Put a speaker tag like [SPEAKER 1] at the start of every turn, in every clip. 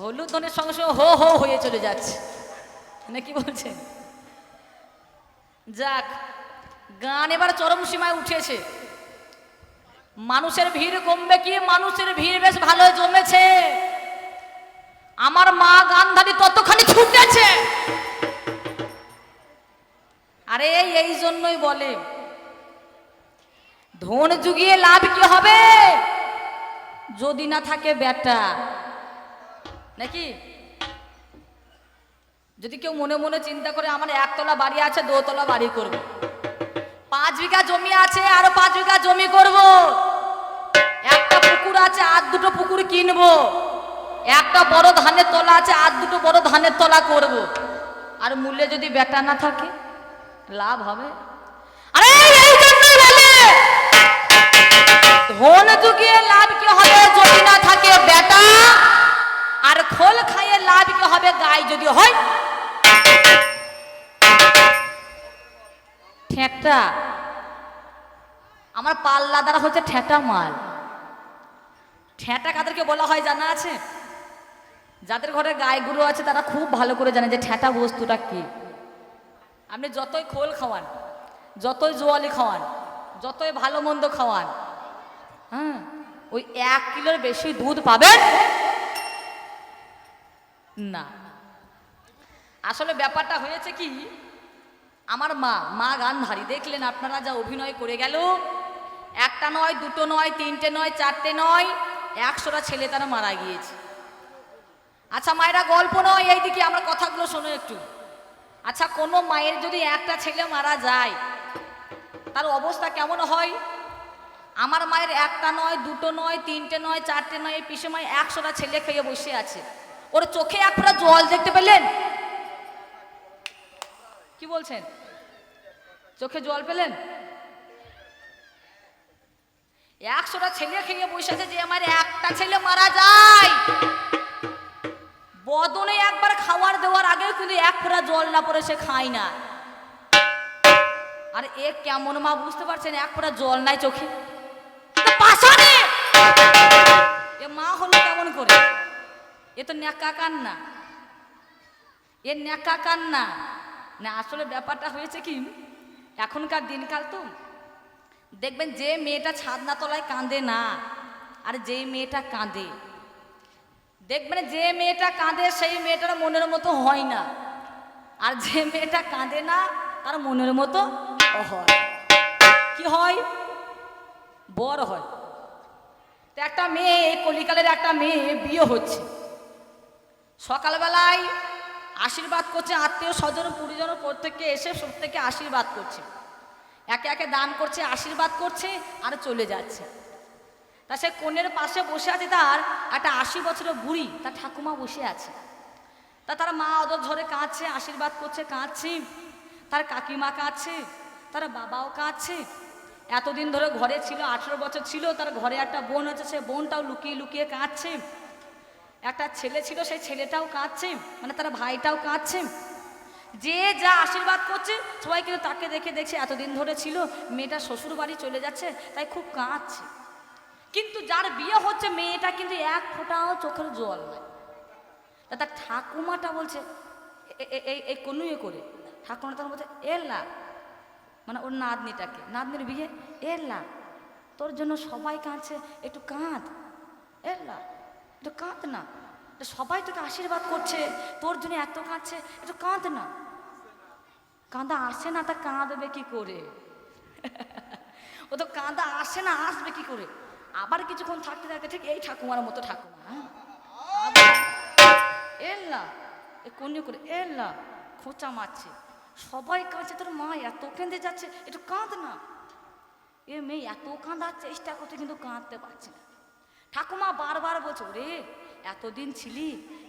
[SPEAKER 1] হলুদ ধনের সঙ্গে সঙ্গে হো হো হয়ে চলে যাচ্ছে। না কি বলছেন যাক, গান এবার চরম সীমায় উঠেছে। মানুষের ভিড় কমবে কি? মানুষের ভিড় বেশ ভালো জমেছে। আমার মা গান্ধারী ততখানি ছুটেছে। আরে, এই জন্যই বলে। ধন যুগিয়ে লাভ কি হবে? যদি না থাকে বেটা নাকি? যদি কেউ মনে মনে চিন্তা করে আমার একতলা বাড়ি আছে, দোতলা বাড়ি করব। পাঁচ বিঘা জমি আছে, আরও পাঁচ বিঘা জমি করব। একটা পুকুর আছে, আর দুটো পুকুর কিনবো। একটা বড় ধানের তলা আছে, আর দুটো বড় ধানের তলা করব। আর মূল্যে যদি বেটা না থাকে, লাভ হবে। আরে ধন যুগিয়ে লাভ কি হবে? যদি না থাকে বেটা আর খোল খাইয়ে লাভ কি হবে গাই যদি হয়? ঠেকটা আমার পাল্লা দ্বারা হচ্ছে ঠেটা মাল। ঠেটা কাদেরকে বলা হয় জানা আছে? যাদের ঘরে গায়ে গুরু আছে, তারা খুব ভালো করে জানে যে ঠেটা বস্তুটা কি। আপনি যতই খোল খাওয়ান, যতই জোয়ালি খাওয়ান, যতই ভালো মন্দ খাওয়ান হ্যাঁ ওই এক কিলোর বেশি দুধ পাবেন না। আসলে ব্যাপারটা হয়েছে কি, আমার মা মা গান্ধারী, দেখলেন আপনারা যা অভিনয় করে গেল। একটা নয়, দুটো নয়, তিনটে নয়, চারটে নয়, একশোটা ছেলে তারা মারা গিয়েছে। আচ্ছা মায়েরা গল্প নয়, এইদিকে আমরা কথাগুলো শোনো একটু। আচ্ছা কোনো মায়ের যদি একটা ছেলে মারা যায়, তার অবস্থা কেমন হয়? আমার মায়ের একটা নয়, দুটো নয়, তিনটে নয়, চারটে নয় পিসে মায়ের একশোটা ছেলে খেয়ে বসে আছে। ওর চোখে এক ফোঁটা জল দেখতে পেলেন? কি বলছেন? চোখে জল পেলেন? একশোটা ছেলে খেয়ে বসে আছে যে আমার একটা ছেলে মারা যায়। বদনে একবার খাওয়ার দেওয়ার আগেও কিন্তু এক ফোঁটা জল না পরে সে খায় না। আর এ কেমন মা, বুঝতে পারছেন? এক ফোঁটা জল নাই চোখে। এ মা হলো কেমন করে? এ তো ন্যাকা কান্না। এ ন্যাকা কান্না। না, আসলে ব্যাপারটা হয়েছে কি? এখনকার দিনকাল তো। দেখবেন যে মেয়েটা ছাদনা তলায় কাঁদে না, আর যে মেয়েটা কাঁদে। দেখবেন যে মেয়েটা কাঁদে, সেই মেয়েটার মনের মতো হয় না। আর যে মেয়েটা কাঁদে না, তার মনের মতো হয় কি হয়? বড় হয়। তো একটা মেয়ে, কলিকালের একটা মেয়ে বিয়ে হচ্ছে। সকালবেলায় আশীর্বাদ করছে, আত্মীয় স্বজন পরিজন প্রত্যেককে এসে প্রত্যেককে আশীর্বাদ করছে। একে একে দান করছে, আশীর্বাদ করছে আর চলে যাচ্ছে। তা সে কনের পাশে বসে আছে তার একটা আশি বছরের বুড়ি, তার ঠাকুমা বসে আছে। তা তার মা অদর ঝরে কাঁদছে, আশীর্বাদ করছে, কাঁদছে। তার কাকিমা কাঁদছে, তার বাবাও কাঁদছে। এতদিন ধরে ঘরে ছিল, আঠেরো বছর ছিল, তার ঘরে একটা বোন আছে, সে বোনটাও লুকিয়ে লুকিয়ে কাঁদছে। একটা ছেলে ছিল, সেই ছেলেটাও কাঁদছে মানে তার ভাইটাও কাঁদছে। যে যা আশীর্বাদ করছে, সবাই কিন্তু তাকে দেখে দেখছে, এতদিন ধরে ছিল, মেয়েটা শ্বশুর বাড়ি চলে যাচ্ছে, তাই খুব কাঁদছে। কিন্তু যার বিয়ে হচ্ছে, মেয়েটা কিন্তু এক ফোঁটাও চোখের জল নাই। তা তার ঠাকুমাটা বলছে এই কোনো ইয়ে করে? ঠাকুমাটা তখন বলছে এলা মানে ওর নাতনিটাকে, নাতনির বিয়ে এলা তোর জন্য সবাই কাঁদছে, একটু কাঁদ। এলা একটু কাঁদ না। সবাই তোকে আশীর্বাদ করছে, তোর জন্য এত কাঁদছে, একটু কাঁদ না। কাঁদা আসে না তা কাঁদবে কি করে? ও তো কাঁদা আসে না, আসবে কি করে? আবার কিছুক্ষণ থাকতে থাকতে ঠিক এই ঠাকুমার মতো ঠাকুমা হ্যাঁ? আবার এল্লা, এ কোনি করে এল্লা, খোঁচা মারছে। সবাই কাঁদছে, তোর মা এত কেঁদে যাচ্ছে, একটু কাঁদ না। এ মেয়ে এত কাঁদার চেষ্টা করছে কিন্তু কাঁদতে পারছে না। ঠাকুমা বারবার বলছে রে এতদিন ছিলি,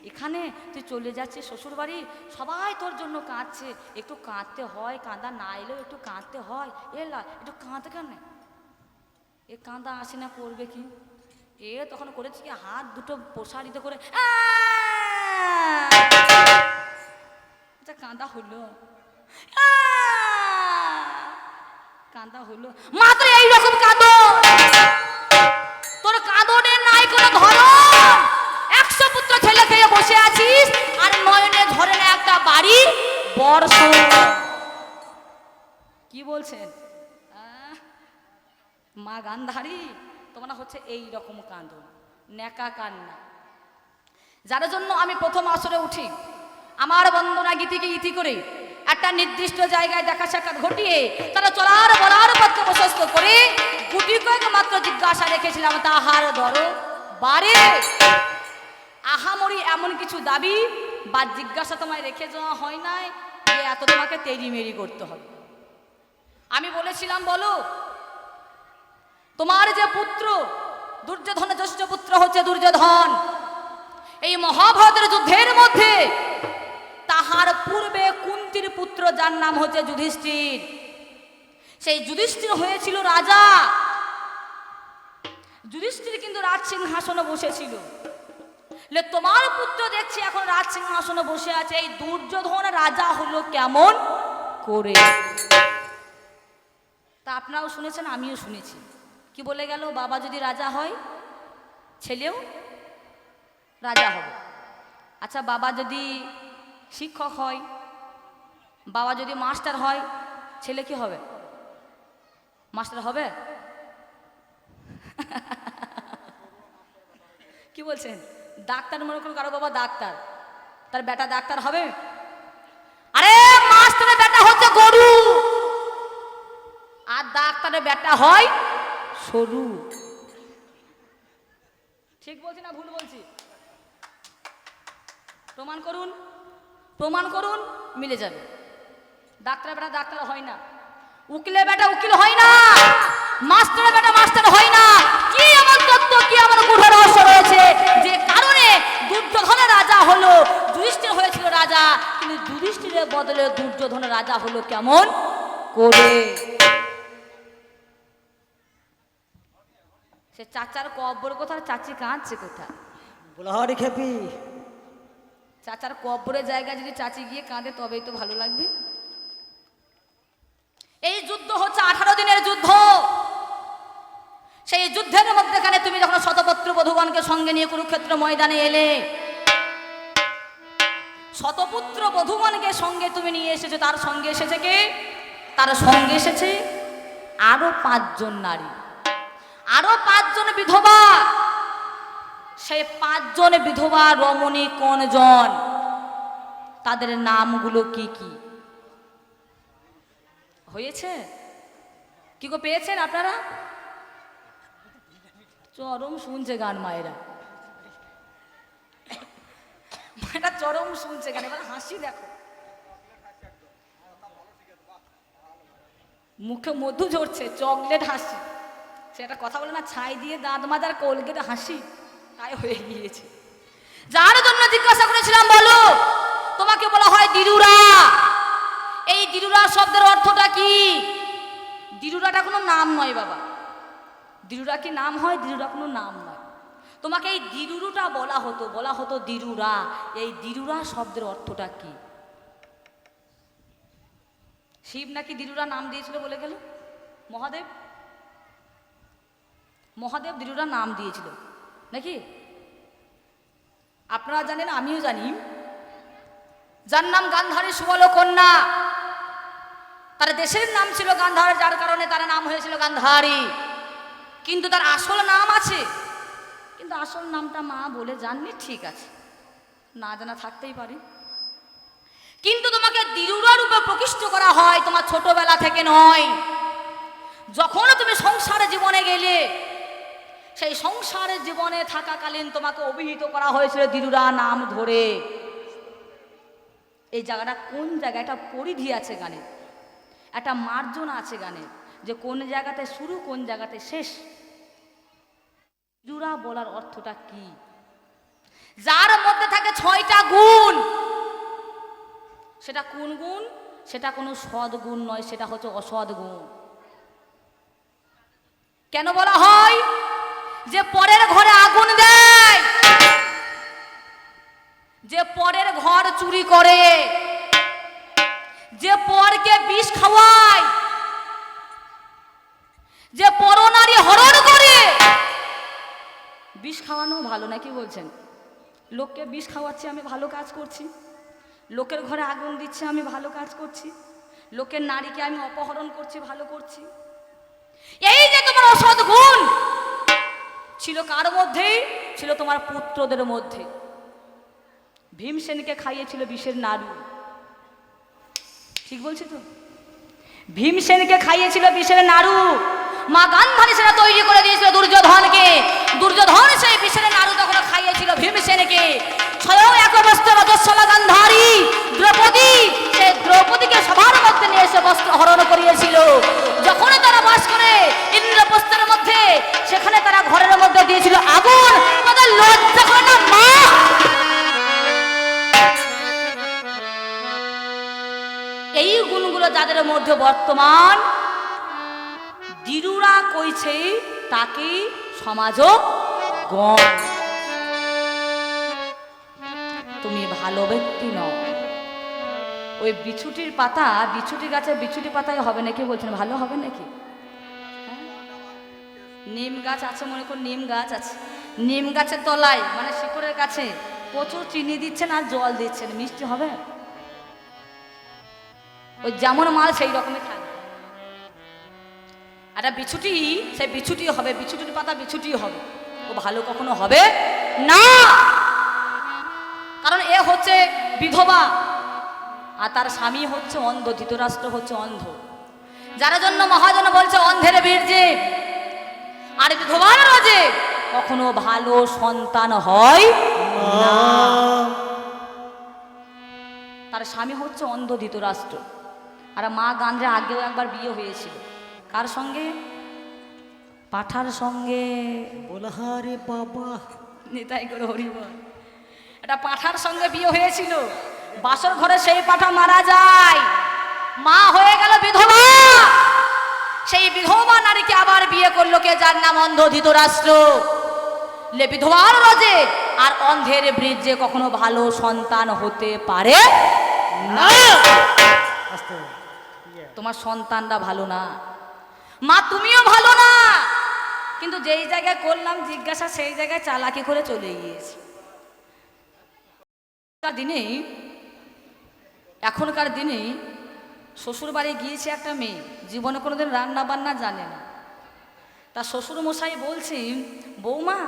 [SPEAKER 1] এখানে তুই চলে যাচ্ছিস শ্বশুর বাড়ি সবাই তোর জন্য কাঁদছে। একটু কাঁদতে হয়, কাঁদা না এলেও একটু কাঁদতে হয়। এলা একটু কাঁদ কেন? এ কাঁদা আসে না করবে কি? এ তখন করেছে কি, হাত দুটো প্রসারিত করে! আচ্ছা কাঁদা হলো। কাঁদা হলো। মাত্র এইরকম কাঁদো। আছিস? আর নয়নে ধরে না একটা বাড়ি কি বলছেন? মা গান্ধারি, তোমরা হচ্ছে এই রকম কাঁদন ন্যাকা কান্না। যার জন্য আমি প্রথম আসরে উঠি, আমার বন্দনা গীতিকে ইতি করে একটা নির্দিষ্ট জায়গায় দেখা সাক্ষাৎ ঘটিয়ে তারা চলার বলার পথকে প্রশস্ত করে গুটি কয়েক মাত্র জিজ্ঞাসা রেখেছিলাম, তাহার ধরো বারে আহামরি এমন কিছু দাবি বা জিজ্ঞাসা তোমায় রেখে যাওয়া হয় নাই যে এত তোমাকে তেরি মেরি করতে হবে। আমি বলেছিলাম, বলো, তোমার যে পুত্র, দুর্যোধনের জ্যেষ্ঠ পুত্র হচ্ছে দুর্যোধন। এই মহাভারতের যুদ্ধের মধ্যে তাহার পূর্বে কুন্তির পুত্র, যার নাম হচ্ছে যুধিষ্ঠির। সেই যুধিষ্ঠির হয়েছিল রাজা। যুধিষ্ঠির কিন্তু রাজ সিংহাসনে বসেছিল। তোমার পুত্র দেখছি এখন রাজ সিংহাসনে বসে আছে, এই দুর্যোধন রাজা হলো কেমন করে? তা আপনারাও শুনেছেন, আমিও শুনেছি। কি বলে গেল, বাবা যদি রাজা হয়, ছেলেও রাজা হবে। আচ্ছা বাবা যদি শিক্ষক হয়, বাবা যদি মাস্টার হয়, ছেলে কি হবে? মাস্টার হবে? কি বলছেন? ডাক্তার মনে করুন কারও বাবা ডাক্তার, তার বেটা ডাক্তার হবে? আরে মাস্টারের বেটা হচ্ছে গরু। আর ডাক্তারের বেটা হয় সরু। ঠিক বলছি না, ভুল বলছি? প্রমাণ করুন প্রমাণ করুন, মিলে যাবে। ডাক্তার বেটা ডাক্তার হয় না। উকিলের বেটা উকিল হয় না। মাস্টারের বেটা মাস্টার হয় না। কি আমার তত্ত্ব, কি আমার গূঢ় রহস্য রয়েছে যে কারণে দুর্যোধনের রাজা হলো যুধিষ্ঠির হয়েছিল রাজা কিন্তু যুধিষ্ঠিরের বদলে দুর্যোধনের রাজা হলো কেমন করে? সে চাচার কব্বর কোথায়? চাচি কাঁদছে কোথায়?
[SPEAKER 2] বলহারি খেপি।
[SPEAKER 1] চাচার কব্বরের জায়গায় যদি চাচি গিয়ে কাঁদে তবেই তো ভালো লাগবে। এই যুদ্ধ হচ্ছে আঠারো দিনের যুদ্ধ। সেই যুদ্ধের মধ্যেখানে তুমি যখন শতপত্র বধুগণকে সঙ্গে নিয়ে কুরুক্ষেত্র ময়দানে এলে শতপুত্র বধুগণকে সঙ্গে তুমি নিয়ে এসেছ, তার সঙ্গে এসেছে কে? তার সঙ্গে এসেছে আরও পাঁচজন নারী। আরও পাঁচজন বিধবা। সেই পাঁচজন বিধবা রমণী কোনজন, তাদের নামগুলো কি কি? হয়েছে? কি গো পেয়েছেন আপনারা? চরম শুনছে গান মায়েরা মায়েরা চরম শুনছে গান এবার হাসি দেখো। মুখে মধু ঝরছে, চকলেট হাসি। সেটা কথা বলে না, ছাই দিয়ে দাঁত মাজার কোলগেট হাসি, তাই হয়ে গিয়েছে। যার জন্য জিজ্ঞাসা করেছিলাম, বলো, তোমাকে বলা হয় দিরুরা এই দিরুরা শব্দের অর্থটা কি? দিরুরাটা কোনো নাম নয় বাবা। দিরুরা কি নাম হয়? দিরুরা কোনো নাম নয়। তোমাকে এই দিরুরুটা বলা হতো বলা হতো দিরুরা। এই দিরুরা শব্দের অর্থটা কি? শিব নাকি দিরুরা নাম দিয়েছিল বলে গেল? মহাদেব? মহাদেব দিরুরা নাম দিয়েছিল। নাকি? আপনারা জানেন, আমিও জানি। যার নাম গান্ধারী সুবল কন্যা। তার দেশের নাম ছিল গান্ধার, যার কারণে তার নাম হয়েছিল গান্ধারী। কিন্তু তার আসল নাম আছে। কিন্তু আসল নামটা মা বলে জাননি ঠিক আছে। না জানা থাকতেই পারে। কিন্তু তোমাকে দিরুরা রূপে প্রকৃষ্ট করা হয় তোমার ছোটবেলা থেকে নয়। যখন তুমি সংসার জীবনে গেলে, সেই সংসারের জীবনে থাকাকালীন তোমাকে অভিহিত করা হয়েছিল দিরুরা নাম ধরে। এই জায়গাটা কোন জায়গায়? একটা পরিধি আছে গানে। একটা মার্জনা আছে গানে। যে কোন জায়গাতে শুরু, কোন জায়গাতে শেষ? দিরুরা বলার অর্থটা কি? যার মধ্যে থাকে ছয়টা গুণ। সেটা কোন গুণ? সেটা কোনো সৎ গুণ নয়, সেটা হচ্ছে অসৎ কেন বলা হয়? যে পরের ঘরে আগুন দেয়। যে পরের ঘর চুরি করে। যে পরকে বিষ খাওয়ায়। যে পরনারী হরণ করে। খাওয়ানো ভালো নাকি বলছেন? লোককে বিষ খাওয়াচ্ছি, আমি ভালো কাজ করছি। লোকের ঘরে আগুন দিচ্ছে, আমি ভালো কাজ করছি। লোকের নারীকে আমি অপহরণ করছি, ভালো করছি। এই যে তোমার অসৎ গুণ, ছিল কার মধ্যেই ছিল তোমার পুত্রদের মধ্যে। ভীমসেনকে খাইয়েছিল বিষের নাড়ু। ঠিক বলছি তো? ভীমসেনকে খাইয়েছিল বিষের নাড়ু। মা গান্ধারী সেটা তৈরি করে দিয়েছিল দুর্যোধনকে। দুর্যোধন সেই বিষের নাড়ু তখন খাইয়েছিল, ভীমসেনকে। স্বয়ং একবস্ত্র রজস্বলা গান্ধারী, দ্রৌপদী, সে দ্রৌপদীকে সবার মধ্যে নিয়ে এসে বস্ত্র হরণ করিয়েছিল। যখন তারা বাস করে ইন্দ্রপ্রস্থের মধ্যে, সেখানে তারা ঘরের মধ্যে দিয়েছিল আগুন। তাদের লজ্জা করে না, মা? এই গুণগুলো যাদের মধ্যে বর্তমান দিরুরা কইছে, তাকে সমাজ তুমি ভালো ব্যক্তি নও। ওই বিছুটির পাতা, বিছুটি গাছে বিছুটি পাতায় হবে নাকি? বলছেন, ভালো হবে নাকি? হ্যাঁ? নিম গাছ আছে, মনে করুন নিম গাছ আছে। নিম গাছের তলায় মানে শিকড়ের কাছে প্রচুর চিনি দিচ্ছেন আর জল দিচ্ছেন। মিষ্টি হবে? ওই যেমন মাল সেই রকমই থাকবে একটা বিছুটি, সেই বিছুটি হবে, বিছুটির পাতা বিছুটি হবে। ও ভালো কখনো হবে না। কারণ এ হচ্ছে বিধবা, আর তার স্বামী হচ্ছে অন্ধ, ধৃতরাষ্ট্র হচ্ছে অন্ধ। যার জন্য মহাজন বলছে, অন্ধের বীর্যে আর বিধবার রাজে কখনো ভালো সন্তান হয় তার স্বামী হচ্ছে অন্ধ, ধৃতরাষ্ট্র। আর মা গান্ধে আগেও একবার বিয়ে হয়েছিল। কার সঙ্গে? পাঠার সঙ্গে।
[SPEAKER 2] বলহারে বাবা।
[SPEAKER 1] নিতাই করে হরিবল এটা পাঠার সঙ্গে বিয়ে হয়েছিল। বাসর ঘরে সেই পাঠা মারা যায়। মা হয়ে গেল বিধবা। সেই বিধবা নারীকে আবার বিয়ে করল কে? যার নাম অন্ধ ধৃতরাষ্ট্র। লে বিধবার রজে আর অন্ধের বৃদ্ধে কখনো ভালো সন্তান হতে পারে না। তোমার সন্তানরা ভালো না। মা, তুমিও ভালো না। কিন্তু যেই জায়গায় করলাম জিজ্ঞাসা, সেই জায়গায় চালাকি করে চলে গিয়েছি। দিনে, এখনকার দিনে শ্বশুর বাড়ি গিয়েছে একটা মেয়ে, জীবনে কোনোদিন রান্না বান্না জানে না। তা শ্বশুর মশাই বলছে, বৌমা,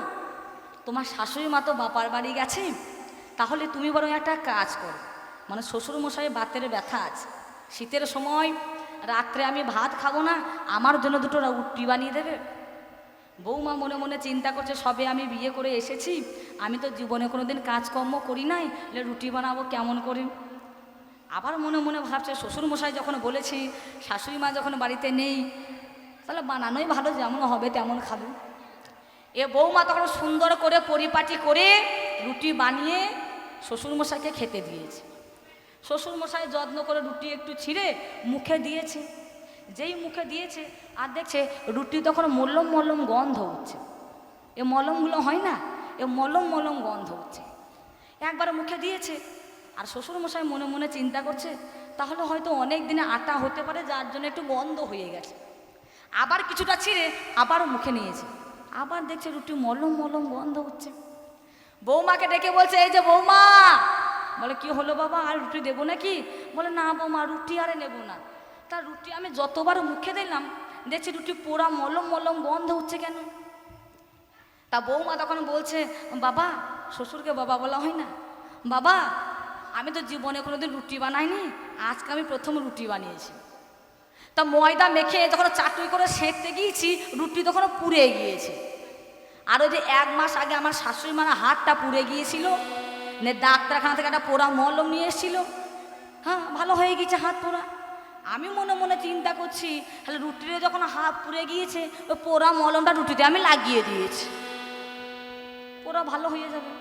[SPEAKER 1] তোমার শাশুড়ি মা তো বাপার বাড়ি গেছে, তাহলে তুমি বরং একটা কাজ করো। মানে শ্বশুর মশাই বাতের ব্যথা আছে। শীতের সময় রাত্রে আমি ভাত খাব না, আমার জন্য দুটো রুটি বানিয়ে দেবে। বৌমা মনে মনে চিন্তা করছে, সবে আমি বিয়ে করে এসেছি, আমি তো জীবনে কোনোদিন কাজকর্ম করি নাই রুটি বানাবো কেমন করে? আবার মনে মনে ভাবছে, শ্বশুরমশাই যখন বলেছি শাশুড়ি মা যখন বাড়িতে নেই, তাহলে বানানোই ভালো, যেমন হবে তেমন খাবে। এ বৌমা তখন সুন্দর করে পরিপাটি করে রুটি বানিয়ে শ্বশুরমশাইকে খেতে দিয়েছে। শ্বশুরমশাই যত্ন করে রুটি একটু ছিঁড়ে মুখে দিয়েছে। যেই মুখে দিয়েছে, আর দেখছে রুটি তখন মলম মলম গন্ধ হচ্ছে। এ মলমগুলো হয় না, এ মলম মলম গন্ধ উঠছে একবার মুখে দিয়েছে, আর শ্বশুরমশাই মনে মনে চিন্তা করছে, তাহলে হয়তো অনেক দিনে আটা হতে পারে, যার জন্য একটু গন্ধ হয়ে গেছে। আবার কিছুটা ছিঁড়ে আবারও মুখে নিয়েছে। আবার দেখছে রুটি মলম মলম গন্ধ হচ্ছে। বৌমাকে ডেকে বলছে, এই যে বৌমা বলে, কি হলো বাবা? আর রুটি দেবো নাকি? বলে, না বৌমা, রুটি আরে নেব না। তা রুটি আমি যতবার মুখে দিলাম, দেখছি রুটি পোড়া মলম মলম গন্ধ হচ্ছে কেন? তা বৌমা তখন বলছে, বাবা, শ্বশুরকে বাবা বলা হয় না। বাবা, আমি তো জীবনে কোনোদিন রুটি বানাইনি, আজকে আমি প্রথম রুটি বানিয়েছি। তা ময়দা মেখে যখন চাটুই করে সেঁকতে গিয়েছি, রুটি তখন পুড়ে গিয়েছে। আর ওই যে এক মাস আগে আমার শাশুড়ি মারা হাতটা পুড়ে গিয়েছিল নে ডাক্তারখানা থেকে একটা পোড়া মলম নিয়ে এসেছিল। হ্যাঁ ভালো হয়ে গিয়েছে হাত পোড়া। আমি মনে মনে চিন্তা করছি, তাহলে রুটিতে যখন হাত পুড়ে গিয়েছে, ওই পোড়া মলমটা রুটিতে আমি লাগিয়ে দিয়েছি। পোড়া ভালো হয়ে যাবে।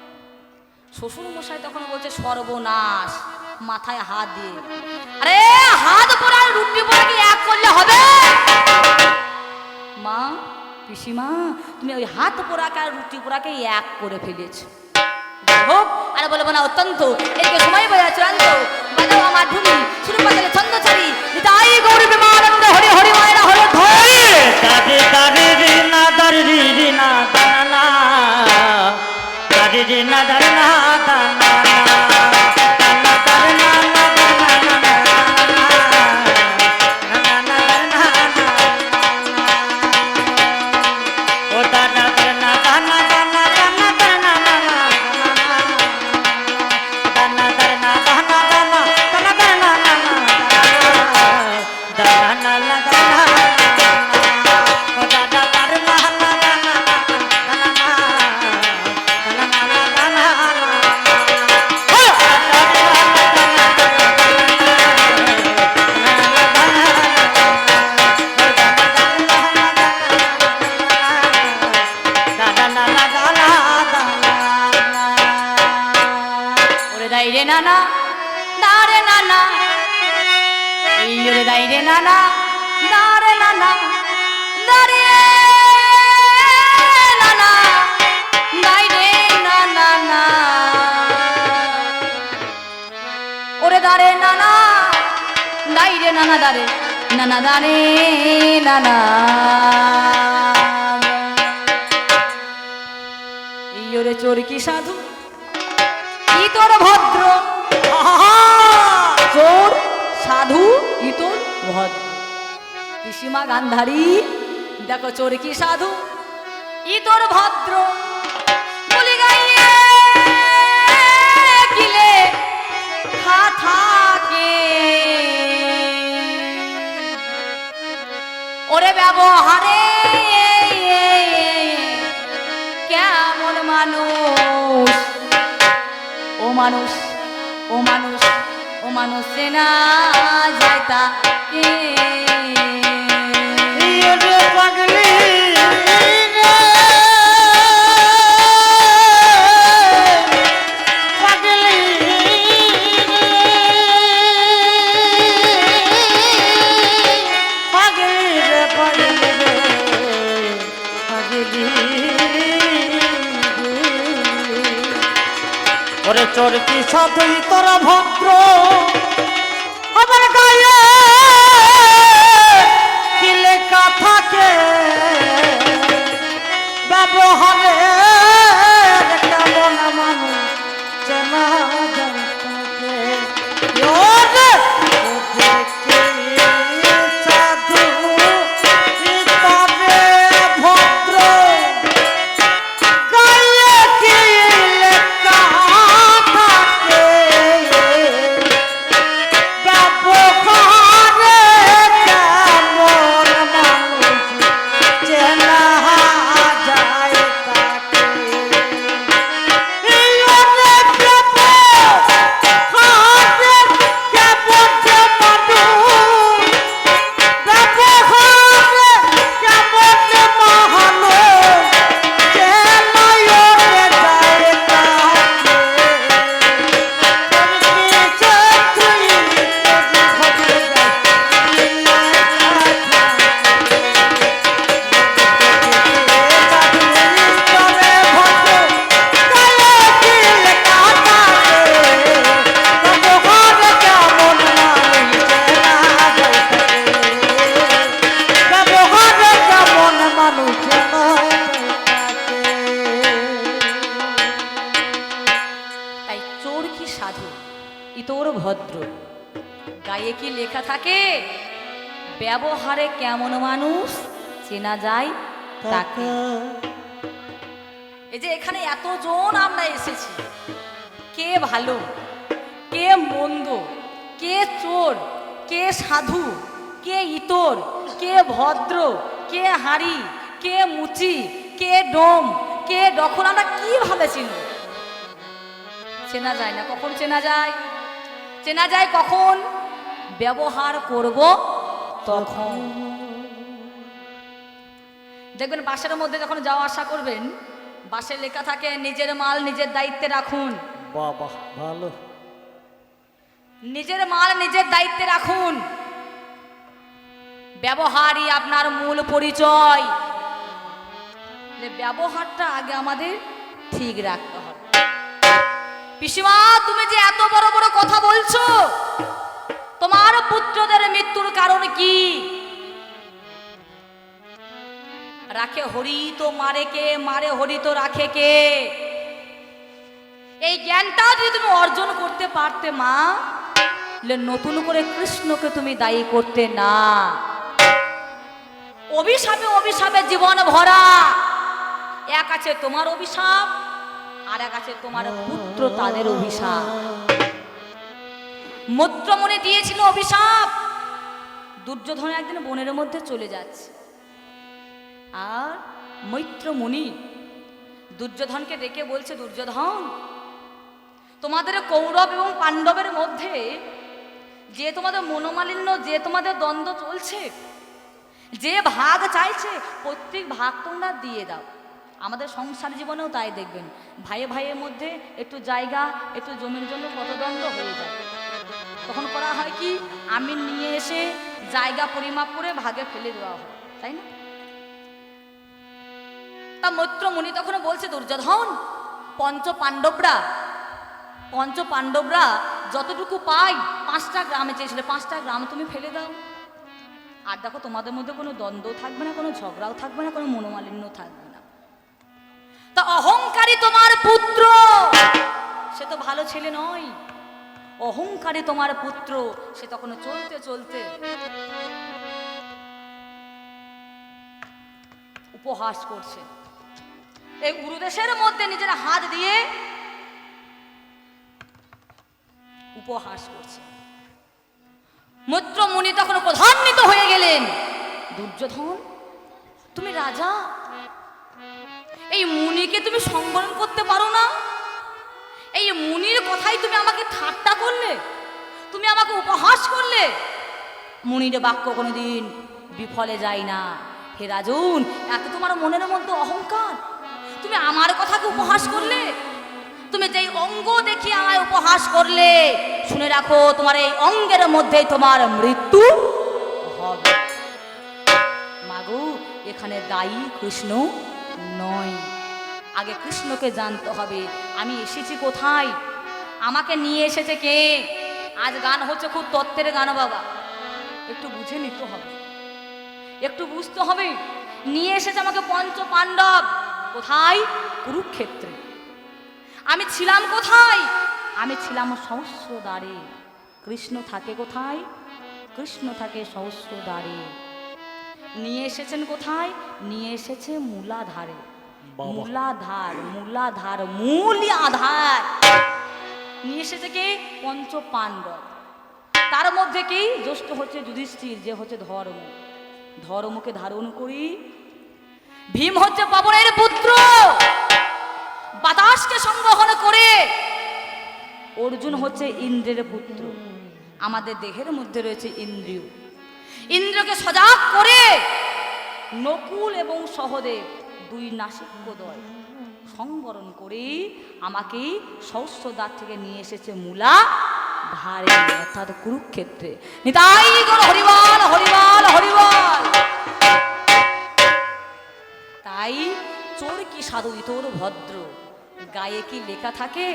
[SPEAKER 1] শ্বশুর মশাই তখন বলছে, সর্বনাশ, মাথায় হাত দিয়ে। আরে, হাত পোড়া রুটি পোড়া কি এক করলে হবে? মা, পিসিমা, তুমি ওই হাত পোড়াকে আর রুটি পোড়াকে এক করে ফেলেছো। হোক, আর বলব না অত্যন্ত। এদিকে সময় বোঝা চূড়ান্ত। বাজাও আমার ভূমি শুরু পাতালে ছন্দ ছাড়ি তাই গৌরী বিমানন্দ, হরি হরি মায়েরা, হরে ধরি
[SPEAKER 2] রে
[SPEAKER 1] নানা, দা রে নানা এই রে দাই রে নানা দা রে নানা দা রে নানা দাই নানা দারে দারে দারে নানা। চোর কি সাধু? চোর, সাধু ই তোর ভদ্র পিসিমা গান্ধারী, দেখো চোর কি সাধু? ই তোর ভদ্র। বলি গাইয়ে গিলে খা থাকে। ওরে ব্যবহারে, কেমন মানুষ? ও মানুষ। মানুষ না যায় তাকে।
[SPEAKER 2] ওরে চোর কি সাধুই তোরা ভদ্র? আমার গায়ে কি? লেখা থাকে ব্যবহারে কেমন মানুষ চেনা। ব্যবহারে কেমন মানুষ চেনা যায় তাকে। এই যে
[SPEAKER 1] এখানে এতজন আমরা এসেছি। কে ভালো, কে মন্দ, কে চোর, কে সাধু, কে ইতর, কে ভদ্র, কে হাড়ি, কে মুচি, কে ডোম, কে ডখন, আমরা কীভাবে চিনব? চেনা যায় না কখন চেনা যায়? চেনা যায় কখন? ব্যবহার করব তখন। দেখবেন বাসের মধ্যে যখন যাওয়া আসা করবেন বাসে লেখা থাকে নিজের মাল নিজের দায়িত্বে রাখুন।
[SPEAKER 2] বাবা ভালো।
[SPEAKER 1] নিজের মাল নিজের দায়িত্বে রাখুন। ব্যবহারই আপনার মূল পরিচয়। ব্যবহারটা আগে আমাদের ঠিক রাখতে হবে। পিসিমা তুমি যে এত বড় বড় কথা বলছো তোমার পুত্রদের মৃত্যুর কারণ কি? রাখে হরি তো মারে কে, মারে হরি তো রাখে কে? এই জ্ঞানটা যদি তুমি অর্জন করতে পারতে, মা নতুন করে কৃষ্ণকে তুমি দায়ী করতে না। অভিশাপে অভিশাপে জীবন ভরা। এক আছে তোমার অভিশাপ, আর এক আছে তোমার পুত্র তাদের অভিশাপ। মন্ত্রমণি দিয়েছিল অভিশাপ। দুর্যোধন একদিন বনের মধ্যে চলে যাচ্ছে। আর মৈত্রমণি দুর্যোধনকে ডেকে বলছে, দুর্যোধন, তোমাদের কৌরব এবং পাণ্ডবের মধ্যে যে তোমাদের মনোমালিন্য, যে তোমাদের দ্বন্দ্ব চলছে, যে ভাগ চাইছে, প্রত্যেক ভাগ তোমরা দিয়ে দাও। আমাদের সংসার জীবনেও তাই দেখবেন। ভাইয়ে ভাইয়ের মধ্যে একটু জায়গা, একটু জমির জন্য কত দ্বন্দ্ব হয়ে যায় তখন করা হয় কি? আমি নিয়ে এসে জায়গা পরিমাপ করে ভাগে ফেলে দেওয়া হয়, তাই না? তা মৈত্র মুনি তখন বলছে, দুর্যোধন পঞ্চ পাণ্ডবরা পঞ্চ পাণ্ডবরা যতটুকু পাই পাঁচটা গ্রামে চেয়েছিল, পাঁচটা গ্রাম তুমি ফেলে দাও। আর দেখো, তোমাদের মধ্যে কোনো দ্বন্দ্ব থাকবে না, কোনো ঝগড়াও থাকবে না, কোনো মনোমালিন্য থাকবে না। তা অহংকারী তোমার পুত্র, সে তো ভালো ছেলে নয়। অহংকারী তোমার পুত্র, সে তখন চলতে চলতে উপহাস করছে। এই উরুদেশের মধ্যে নিজের হাত দিয়ে উপহাস করছে। মৈত্র মুনি তখন প্রধান্বিত হয়ে গেলেন। দুর্যোধন, তুমি রাজা? এই মুনিকে তুমি সংবরণ করতে পারো না? এই মুনির কথাই তুমি আমাকে ঠাট্টা করলে? তুমি আমাকে উপহাস করলে? মুনির বাক্য কোনোদিন বিফলে যায় না। হে রাজুন, এত তোমার মনের মধ্যে অহংকার? তুমি আমার কথাকে উপহাস করলে? তুমি যেই অঙ্গ দেখি আমায় উপহাস করলে? শুনে রাখো, তোমার এই অঙ্গের মধ্যেই তোমার মৃত্যু হবে। মাগু, এখানে দায়ী কৃষ্ণ নয়। আগে কৃষ্ণকে জানতে হবে, আমি এসেছি কোথায়? আমাকে নিয়ে এসেছে কে? আজ গান হচ্ছে খুব তত্ত্বের গান বাবা। একটু বুঝে নিতে হবে। একটু বুঝতে হবে, নিয়ে এসেছে আমাকে পঞ্চ পাণ্ডব কোথায়? কুরুক্ষেত্রে। আমি ছিলাম কোথায়? আমি ছিলাম সহস্র দ্বারে কৃষ্ণ থাকে কোথায়? কৃষ্ণ থাকে সহস্র দ্বারে নিয়ে এসেছেন কোথায়? নিয়ে এসেছে মূলাধারে। মূলাধার মূলাধার, মূল আধার। নিয়ে এসেছে কে? পঞ্চ পাণ্ডব তার মধ্যে কি? জ্যেষ্ঠ হচ্ছে যুধিষ্ঠির, যে হচ্ছে ধর্ম। ধর্মকে ধারণ করি। ভীম হচ্ছে পবনের পুত্র। বাতাসকে সংগ্রহণ করে। অর্জুন হচ্ছে ইন্দ্রের পুত্র। আমাদের দেহের মধ্যে রয়েছে ইন্দ্রিয়। ইন্দ্রকে সজাগ করে নকুল এবং সহদেব দুই নাসিকদয় সংবরণ করে আমাকে সহস্রদ্বার থেকে নিয়ে এসেছে মূলা ধারে, অর্থাৎ কুরুক্ষেত্রে। নিতাই গণ হরিবল হরিবল হরিবল। তাই চোর কি সাধু ইতর ভদ্র? গায়ে কি লেখা থাকে?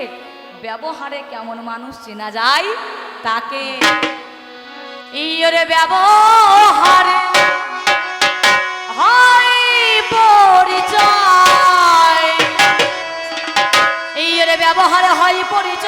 [SPEAKER 1] ব্যবহারে কেমন মানুষ চেনা যায়? তাকে। ইয়রে ব্যবহারে পরিচয়